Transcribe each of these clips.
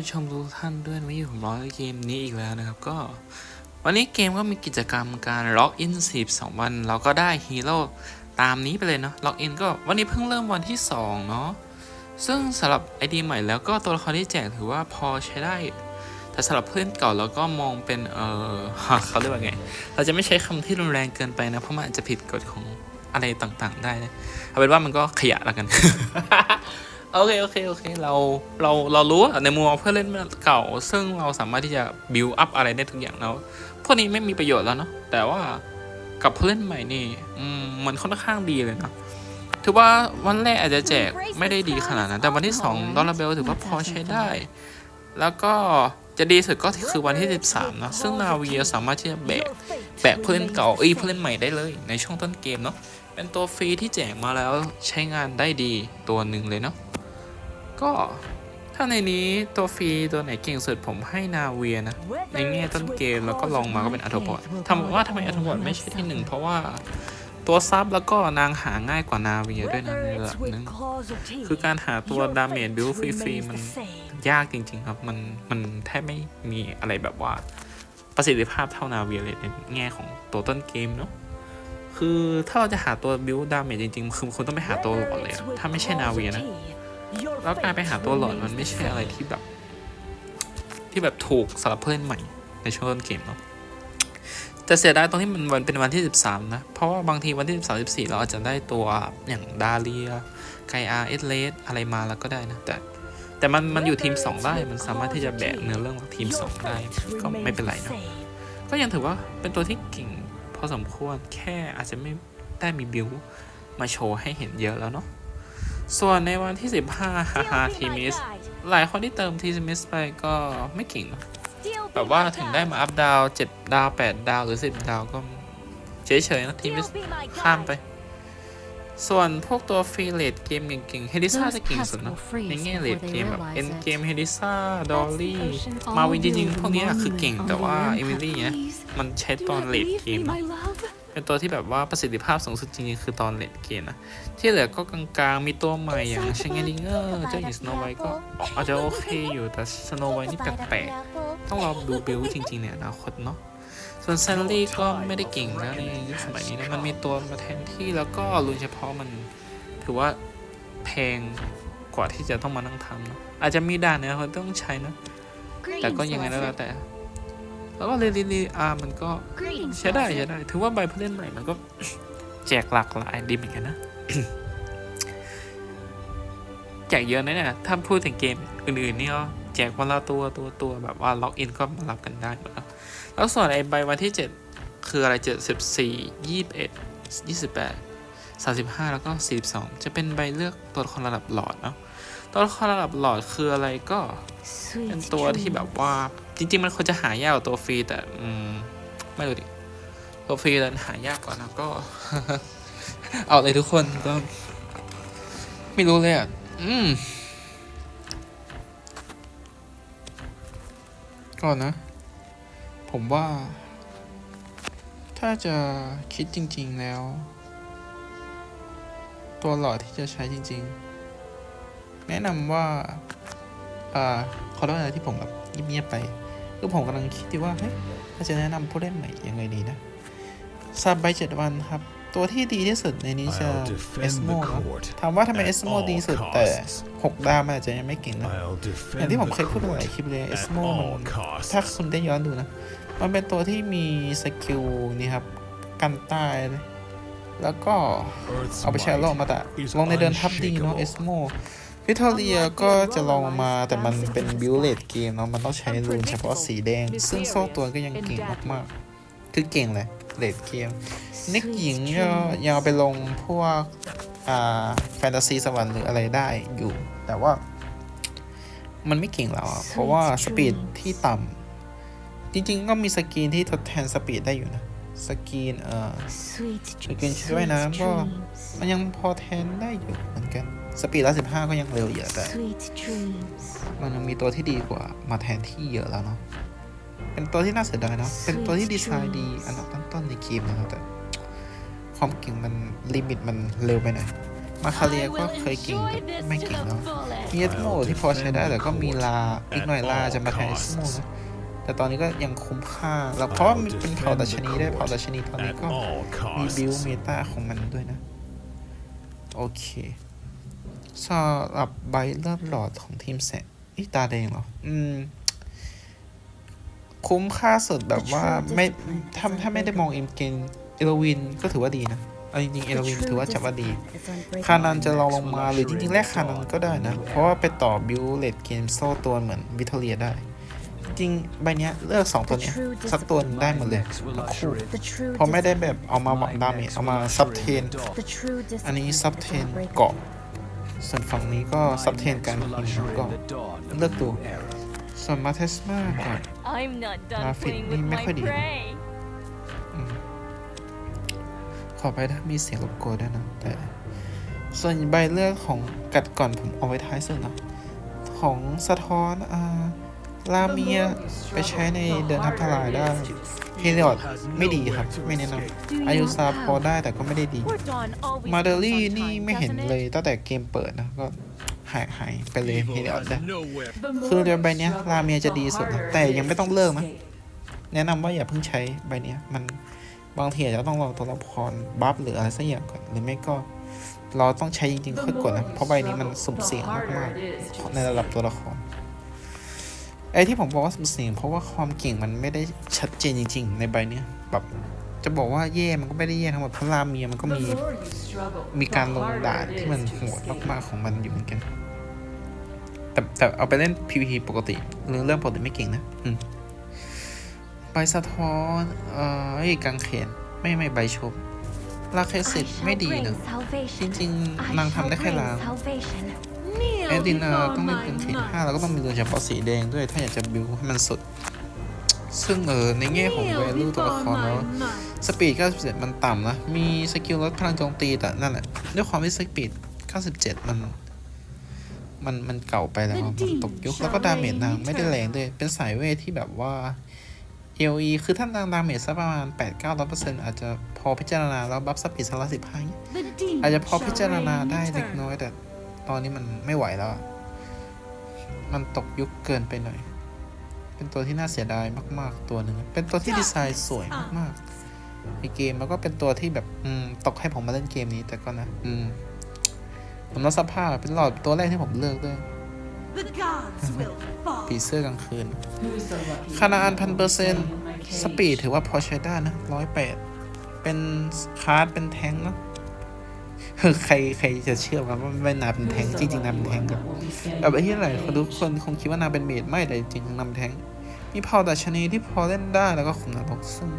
ผู้ชมทุกท่านด้วยนะวันนี้ผมร้อยเกมนี้อีกแล้วนะครับ ก็ วันนี้เกมก็มีกิจกรรมการล็อกอิน42วัน เราก็ได้ฮีโร่ตามนี้ไปเลยเนาะล็อกอินก็วันนี้เพิ่งเริ่มวันที่ 2 เนาะซึ่งสำหรับไอดีใหม่แล้วก็ตัวละครที่แจกถือว่าพอใช้ได้ แต่สำหรับเพื่อนเก่าเราก็มองเป็นเออเขาเรียกว่าไง เราจะไม่ใช้คำที่รุนแรงเกินไปนะ เพราะมันอาจจะผิดกฎของอะไรต่างๆ ได้นะเอาเป็นว่ามันก็ขยะละกัน โอเคโอเคโอเคเราเราเรารู้ในมุมมองเพื่อเล่นเก่า ซึ่งเราสามารถที่จะ build up อะไรได้ทุกอย่างแล้วพวกนี้ไม่มีประโยชน์แล้วเนาะแต่ว่ากับผู้เล่นใหม่นี่มันค่อนข้างดีเลยนะถือว่าวันแรกอาจจะแจกไม่ได้ดีขนาดนั้นแต่วันที่2ดอลลาร์เบลถือว่าพอใช้ได้ แล้วก็จะดีสุดก็คือวันที่ 13เนะซึ่งนาเวีสามารถที่จะแบกแบกผู้เล่นเก่าเอ้ยผู้เล่นใหม่ได้เลย ในช่วงต้นเกมเนาะเป็นตัวฟรีที่แจกมาแล้วใช้งานได้ดีตัวหนึ่งเลยเนาะ ก็ถ้าในนี้ตัวฟรีตัวไหนเก่งสุดผมให้นาเวียนะ ในแง่ต้นเกมแล้วก็ลองมาก็เป็นอัธบอดทำว่าทำไมอัธบอดไม่ใช่ที่หนึ่งเพราะว่าตัวซับแล้วก็นางหาง่ายกว่านาเวียด้วยนะในระดับหนึงคือการหาตัวดาเมจบิลฟรีๆมันยากจริง ๆ ครับมันมันแทบไม่มีอะไรแบบว่าประสิทธิภาพเท่านาเวียเลยในแง่ของตัวต้นเกมเนาะคือถ้าเราจะหาตัวบิลดาเมจจริงๆ คือคุณต้องไปหาตัวหลอดเลยถ้าไม่ใช่นาเวียนะ แล้วการไปหาตัวหลอดมันไม่ใช่อะไรที่แบบ ที่แบบถูกสำหรับเพื่อนใหม่ในช่วงต้นเกมเนาะแต่เสียดายตรงที่มันวันเป็นวันที่ 13 นะ เพราะว่าบางทีวันที่ 13 14 เราอาจจะได้ตัวอย่างดาเลียไกอาเอสเลสอะไรมาแล้วก็ได้นะ แต่แต่มันมันอยู่ทีม 2 ได้ มันสามารถที่จะแบกเนื้อเรื่องของทีม 2 ได้ ก็ไม่เป็นไรนะก็ยังถือว่าเป็นตัวที่เก่งพอสมควรแค่อาจจะไม่ได้มีบิวมาโชว์ให้เห็นเยอะแล้วเนาะ ส่วนในวันที่ 15ฮาฮาทีมิส หลายคนที่เติมทีมิสไปก็ไม่เก่งเนอะแบบว่าถึงได้มาอัพดาว7ดาว 8 ดาวหรือ 10 ดาวก็เฉยๆนะทีมิสข้ามไป ส่วนพวกตัวฟรีเลดเกมเก่งๆเฮดิซ่าจะเก่งสุดเนอะในแง่เลดเกมแบบเอ็นเกมเฮดิซ่าดอลลี่มาวินจริงๆพวกเนี้ยคือเก่งแต่ว่าเอมิลี่เนี่ยมันใช้ตอนเลดเกม เนอะเป็นตัวที่แบบว่าประสิทธิภาพสูงสุดจริงๆ คือตอนเลดเกมนะ ที่เหลือก็กลางๆ มีตัวใหม่อย่างเชงเกลิงเกอร์เจ้าหญิงสโนไวท์ก็อาจจะโอเคอยู่แต่สโนไวท์นี่แปลกๆ ต้องรอดูบิลจริงๆ เนี่ยอนาคตเนาะส่วนแซนลี่ก็ไม่ได้เก่งแล้วในยุคสมัยนี้นะมันมีตัวมาแทนที่แล้วก็รุนเฉพาะมันถือว่าแพงกว่าที่จะต้องมานั่งทำเนาะอาจจะมีด่านเนี่ยเขาต้องใช้นะ แต่ก็ยังไงก็แล้วแต่ แล้วก็เรลิลีอาร์มันก็ใช้ได้ใช้ได้ ถือว่าใบผู้เล่นใหม่มันก็แจกหลากหลายดีเหมือนกันนะแจกเยอะนะเนี่ย ถ้าพูดถึงเกมอื่นๆนี่ก็แจกวันละตัวตัวตัวแบบว่าล็อกอินก็มารับกันได้หมดแล้วแล้วส่วนไอ้ใบวันที่ 7 คืออะไรเจ็ดสิบสี่ยี่สิบเอ็ดยี่สิบแปดสามสิบห้าแล้วก็สี่สองจะเป็นใบเลือกตัวละครระดับหลอดเนาะตัวละครระดับหลอดคืออะไรก็เป็นตัวที่แบบว่า จริง ๆ มันควรจะหายากกว่าตัวฟรีแต่อืมไม่รู้ดิตัวฟรีแล้วหายากกว่านะก็ เอาเลยทุกคนก็ไม่รู้เลยอะอืมก่อนนะ ผมว่า ถ้าจะคิดจริง ๆแล้ว ตัวหลอดที่จะใช้จริง ๆ แนะนำว่า อ่าขอโทษนะที่ผมแบบเงียบๆไป คือผมกำลังคิดอยู่ว่าเฮ้ยเราจะแนะนำผู้เล่นใหม่ยังไงดีนะซับใบเจ็ดวันครับ ตัวที่ดีที่สุดในนี้จะ I'll เอส defend โม the นะ court ถามว่าทำไม at เอสโม all ดีสุดแต่ costs. 6ดาวมันอาจจะยังไม่เก่งนะ I'll อย่าง defend ที่ผม the เคยพูดในหลาย court คลิปเลยเอส at โมมัน all costs. ถ้าคุณได้ย้อนดูนะ มันเป็นตัวที่มีสกิลนี่ครับ กันใต้เลยแล้วก็ Earth's เอาไปใช้ลง might มาแต่ is ลงในเดินทับดีเนาะเอส unshakable. โม วิทอเรียก็จะลองมาแต่มันเป็นบิวเลดเกมเนาะมันต้องใช้รูนเฉพาะสีแดง ซึ่งโซ่ตัวก็ยังเก่งมากๆ คือเก่งเลยเลดเกมนิกหญิงก็ยังเอาไปลงพวกอ่าแฟนตาซีสวรรค์หรืออะไรได้อยู่ แต่ว่า มันไม่เก่งแล้วอะเพราะว่าสปีดที่ต่ำจริงๆก็มีสกรีนที่ทดแทนสปีดได้อยู่นะสกรีนเอ่อสกินชุดว่ายน้ำก็มันยังพอแทนได้อยู่เหมือนกัน สปีดละสิบห้าก็ยังเร็วเยอะแต่ มันยังมีตัวที่ดีกว่ามาแทนที่เยอะแล้วเนาะเป็นตัวที่น่าเสียดายเนาะเป็นตัวที่ดีไซน์ดีอันดับต้นๆในเกมนะครับแต่ความเก่งมันลิมิตมันเร็วไปหน่อยมาคาเรียก็เคยเก่งแต่ไม่เก่งแล้วมีเอสโมที่พอใช้ได้แต่ก็มีลาอีกหน่อยลาจะมาแทนเอสโมนะแต่ตอนนี้ก็ยังคุ้มค่า แล้วเพราะว่ามันเป็นเผ่าดัชนีได้วยเผ่าดัชนีตอนนี้ At ก็ all มี costs. บิลเมตาของมันด้วยนะ โอเค สำหรับใบเริ่มหลอดของทีมแสงอีตาแดงเหรอ อืม คุ้มค่าสุดแบบว่าไม่ถ้าถ้าไม่ได้มองเอ็มเกนเอลวินก็ถือว่าดีนะเอาจริงๆเอลวินถือว่าจับว่าดี คานันจะลองลงมาหรือจริงๆแรกคานันก็ได้นะ เพราะว่าไปต่อบิวเลดเกมโซ่ตัวเหมือนวิทเลียได้ จริงๆใบเนี้ยเลือกสองตัวเนี้ยสักตัวหนึ่งได้หมดเลยทั้งคู่เพราะไม่ได้แบบเอามาหวังดาเมจเอามาซับเทน อันนี้ซับเทนเกาะ ส่วนฝั่งนี้ก็ซับเทนการหินแล้วก็เลือกดูส่วนมาเทสมาก่อน I'm not done Graphic playing นี่ with ไม่ my ค่อยดี prey. ขอไปถ้ามีเสียงรบกวนด้วยนะแต่ ส่วนใบเลือกของกัดก่อนผมเอาไว้ท้ายสุดนะของสะท้อนอ่า ลาเมียไปใช้ในเดินทับทลายได้เฮลิออดไม่ดีครับ ไม่แนะนำอายุซาพอได้แต่ก็ไม่ได้ดี มาเดลี่นี่ไม่เห็นเลยตั้งแต่เกมเปิดนะก็หายหายไปเลยเฮ Evil ลิออด has ได้คือเรือใบเนี้ยลาเมียจะดีสุดนะแต่ยังไม่ต้องเลิกนะแนะนำว่าอย่าเพิ่งใช้ใบเนี้ยมันบางทีอาจจะต้องรอตัวละครบัฟหรืออะไรสักอย่างก่อนหรือไม่ก็เราต้องใช้จริงๆค่อยกดนะเพราะใบนี้มันสุ่มเสี่ยงมากๆในระดับตัวละคร ไอ้ที่ผมบอกว่าสุ่มเสี่ยงเพราะว่าความเก่งมันไม่ได้ชัดเจนจริง ๆ ในใบเนี้ยแบบจะบอกว่าแย่มันก็ไม่ได้แย่ทั้งหมดเพราะราเมียมันก็มีมีการลงด่านที่มันโหดมากๆของมันอยู่เหมือนกัน แต่แต่เอาไปเล่น PVP ปกติหรือเรื่องปกติไม่เก่งนะอืมใบสะท้อนเอ่อไอ้กังเขนไม่ไม่ใบชมลาเคสิตไม่ดีนะจริง ๆ นางทำได้แค่ล้าง เอดินาต้องเล่นกังเขนห้าแล้วก็ต้องมีโดยเฉพาะสีแดงด้วย ถ้าอยากจะบิวให้มันสุด ซึ่งเออในแง่ของ value ตัวละครแล้วสปีด 97 มันต่ำนะ มีสกิลลดพลังโจมตีแต่นั่นแหละ ด้วยความที่สปีด 97 มันมันมันเก่าไปแล้วอะมันตกยุคแล้วก็ดาเมจนางไม่ได้แรงด้วย เป็นสายเวทที่แบบว่า LE คือถ้านางดาเมจสักประมาณ 8 9 0 0อาจจะพอพิจารณาแล้วบัฟสปีดสักละสิบห้าอาจจะพอพิจารณาได้เล็กน้อยแต่ ตอนนี้มันไม่ไหวแล้วอะมันตกยุคเกินไปหน่อย เป็นตัวที่น่าเสียดายมาก ๆ ตัวหนึ่ง เป็นตัวที่ดีไซน์สวยมากๆในเกมแล้วก็เป็นตัวที่แบบอืมตกให้ผมมาเล่นเกมนี้แต่ก็นะ อืมผมรับสภาพเป็นหลอดตัวแรกที่ผมเลือกด้วยปีเสื้อกลางคืนคานาอันพันเปอร์เซ็นต์สปีดถือว่าพอใช้ได้นะร้อยแปดเป็นคาร์ดเป็นแทงค์เนอะ ใครใครจะเชื่อว่ามันเป็นนาเป็นแทงค์จริงๆนาเป็นแทงค์กับแบบไอ้ที่ไหนคนทุกคนคงคิดว่านาเป็นเมดไม่แต่จริงๆนาเป็นแทงค์มีเผ่าดัชนีที่พอเล่นได้แล้วก็ขุมนรกซึ่ง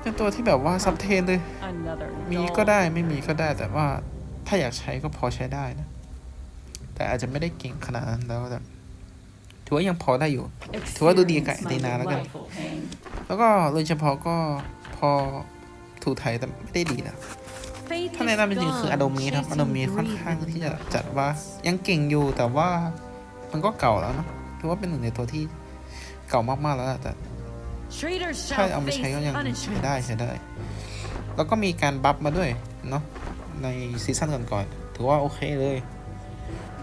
เป็นตัวที่แบบว่าซับเทนเลย Another มีก็ได้ไม่มีก็ได้แต่ว่าถ้าอยากใช้ก็พอใช้ได้นะ แต่อาจจะไม่ได้เก่งขนาดนั้นแล้วแต่ถือว่ายังพอได้อยู่ ถือว่าดูดีกับไอตีนาแล้วกัน แล้วก็โดยเฉพาะก็พอถูกไทยแต่ไม่ได้ดีนะ ถ้าแนะนำจริงๆคืออโดมีครับอโดมีค่อนข้างที่จะจัดว่ายังเก่งอยู่แต่ว่ามันก็เก่าแล้วเนอะถือว่าเป็นหนึ่งในตัวที่เก่ามากๆแล้วอะแต่ถ้าเอามาใช้ก็ยังใช้ได้ใช้ได้ แล้วก็มีการบัฟมาด้วยเนาะในซีซั่นก่อนๆถือว่าโอเคเลย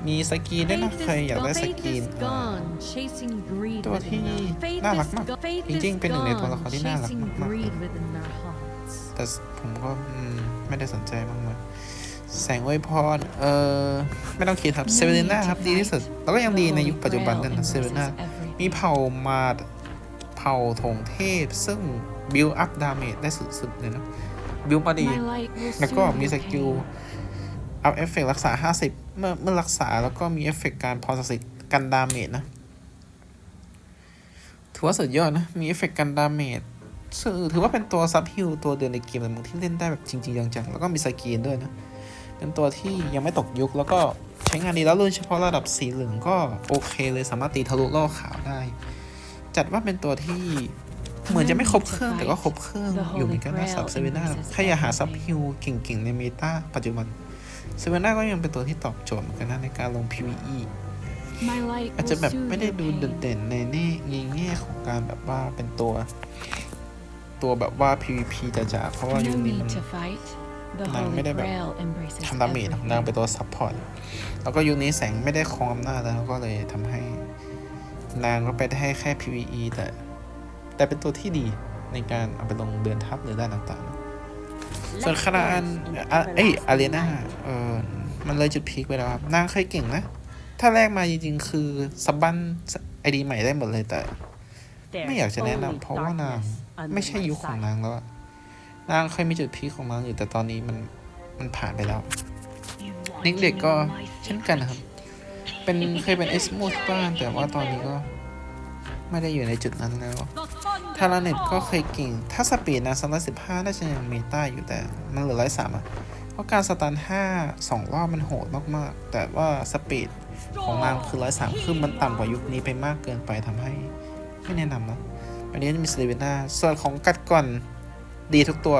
มีสกรีนด้วยนะใครอยากได้สกรีนอ่าตัวที่น่ารักมากจริงๆเป็นหนึ่งในตัวละครที่น่ารักมากๆ แต่ผมก็อืมไม่ได้สนใจมากมายแสงอวยพรเออไม่ต้องคิดครับเซเวเรน่าครับดีที่สุด แล้วก็ยังดีในยุคปัจจุบันนั่นนะเซเวเรน่ามีเผ่ามาดเผ่าธงเทพ ซึ่งบิลอัพดาเมจได้สุดๆเลยนะบิลมาดี แล้วก็มีสกิลอัพเอฟเฟกรักษา 50 เมื่อเมื่อรักษาแล้วก็มีเอฟเฟกการพอศักดิ์สิทธิ์กันดาเมจนะ ถือว่าสุดยอดนะ มีเอฟเฟกกันดาเมจซึ่ง ถือว่าเป็นตัวซับฮิลตัวเดียวในเกมเลยมึงที่เล่นได้แบบจริง ๆ จังๆ แล้วก็มีสกรีนด้วยนะ เป็นตัวที่ยังไม่ตกยุคแล้วก็ใช้งานดีแล้วโดยเฉพาะระดับสีเหลืองก็โอเคเลยสามารถตีทะลุโลกขาวได้ จัดว่าเป็นตัวที่เหมือนจะไม่ครบเครื่องแต่ก็ครบเครื่องอยู่เหมือนกันนะสับเซเวน่าถ้าอยากหาซับฮิลเก่งๆ ในเมตาปัจจุบันเซเวน่าก็ยังเป็นตัวที่ตอบโจทย์เหมือนกันนะในการลง PVE อาจจะแบบไม่ได้ดูเด่นๆในแง่ในแง่ของการแบบว่าเป็นตัว ตัวแบบว่า PVP จ๋าๆเพราะว่ายุคนี้มัน The นาง Holy ไม่ได้แบบ Grail embraces ทำดาเมจหรอก everything. นางเป็นตัวซัพพอร์ต แล้วก็ยุคนี้แสงไม่ได้ครองอำนาจแล้วก็เลยทำให้ นางก็ไปได้แค่ PVE แต่ แต่เป็นตัวที่ดีในการเอาไปลงเดือนทัพหรือด้านต่างๆ ส่วนคาราอันอะเอ้ยอารีนาเออมันเลยจุดพีคไปแล้วครับ นางเคยเก่งนะ ถ้าแรกมาจริงๆ คือซับบันไอดีใหม่ได้หมดเลยแต่ ไม่อยากจะแนะนำเพราะว่านาง ไม่ใช่ยุคของนางแล้วอะนางเคยมีจุดพีคของนางอยู่แต่ตอนนี้มันมันผ่านไปแล้วนิกเด็กก็เช่นกันนะครับ เป็นเคยเป็นเอสโมที่บ้านแต่ว่าตอนนี้ก็ไม่ได้อยู่ในจุดนั้นแล้ว ทาราเน็ตก็เคยเก่ง ถ้าสปีดนะสำหรับสิบห้าน่าจะยังเมตาอยู่แต่มันเหลือร้อยสามอะเพราะการสตันห้าสองรอบมันโหดมากๆ แต่ว่าสปีดของนางคือร้อยสามคือมันต่ำกว่ายุคนี้ไปมากเกินไปทำให้ไม่แนะนำนะ วันนี้จะมีสเลเวน่าส่วนของกัดก่อนดีทุกตัว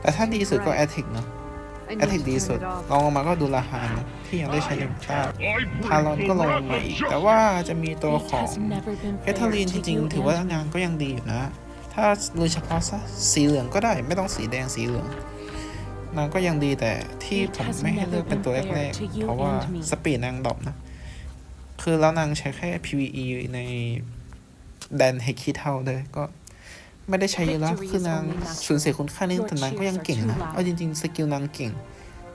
แต่ถ้าดีสุดก็แอตทิกเนาะแอตทิกดีสุดลองลงมาก็ดูลาฮานนะที่ยังได้ใช้เลมต้าพารอนก็ลงมาอีก แต่ว่าจะมีตัว Fate ของ has never been เอทาลีน fair จ to ริง you ๆถือว่า and งานก็ยังดีอยู่นะ ถ้าดูเฉพาะซะสีเหลืองก็ได้ไม่ต้องสีแดงสีเหลืองนางก็ยังดีแต่ที่ผมไม่ให้เลือกเป็นตัวแรกๆเพราะว่าสปีดนางดรอปนะ คือแล้วนางใช้แค่ PVE ใน แดนเฮคิเท่าเลยก็ไม่ได้ใช้เยอะแล้วคือนางสูญเสียคุณค่านิดแต่นางก็ยังเก่งนะเอาจริง ๆ สกิลนางเก่ง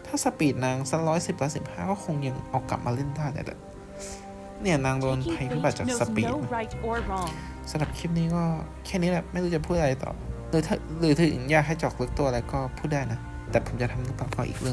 ถ้าสปีดนางสักร้อยสิบร้อยสิบห้าก็คงยังเอากลับมาเล่นได้แต่แบบเนี่ยนางโดนภัยพิบัติจากสปีดนะ right or wrong. สำหรับคลิปนี้ก็แค่นี้แหละไม่รู้จะพูดอะไรต่อหรือถ้าหรือถึงอยากให้เจอกลึกตัวอะไรก็พูดได้นะ แต่ผมจะทำหรือเปล่าก็อีกเรื่อง